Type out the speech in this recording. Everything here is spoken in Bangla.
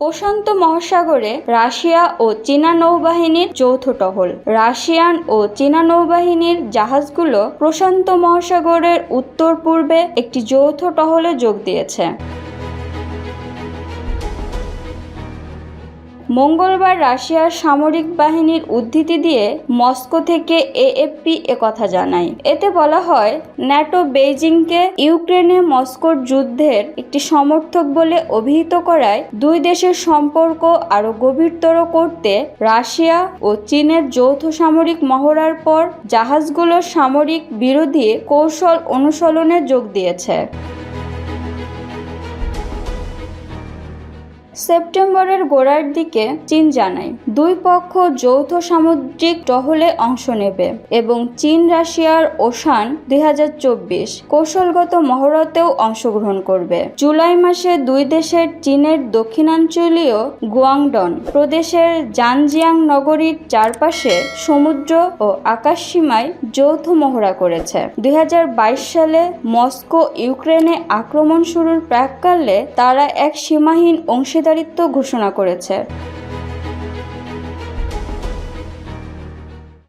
প্রশান্ত মহাসাগরে রাশিয়া ও চীনা নৌবাহিনীর যৌথ টহল। রাশিয়ান ও চীনা নৌবাহিনীর জাহাজগুলো প্রশান্ত মহাসাগরের উত্তর পূর্বে একটি যৌথ টহলে যোগ দিয়েছে। মঙ্গলবার রাশিয়ার সামরিক বাহিনীর উদ্ধৃতি দিয়ে মস্কো থেকে এএফপি কথা জানায়। এতে বলা হয়, ন্যাটো বেইজিংকে ইউক্রেনে মস্কোর যুদ্ধের একটি সমর্থক বলে অভিহিত করায় দুই দেশের সম্পর্ক আরও গভীরতর করতে রাশিয়া ও চীনের যৌথ সামরিক মহড়ার পর জাহাজগুলোর সামরিক বিরোধী কৌশল অনুসরণে যোগ দিয়েছে। সেপ্টেম্বরের গোড়ার দিকে চীন জানায়, দুই পক্ষ যৌথ সামুদ্রিক টহলে অংশ নেবে এবং চীন, রাশিয়ার ওশান দুই হাজার চব্বিশ কৌশলগত মহরতেও অংশগ্রহণ করবে। জুলাই মাসে দুই দেশের চীনের দক্ষিণাঞ্চলীয় গুয়াংডন প্রদেশের জানজিয়াং নগরীর চারপাশে সমুদ্র ও আকাশসীমায় যৌথ মহড়া করেছে। দুই হাজার বাইশ সালে মস্কো ইউক্রেনে আক্রমণ শুরুর প্রাককালে তারা এক সীমাহীন অংশীদারিত্ব ঘোষণা করেছে।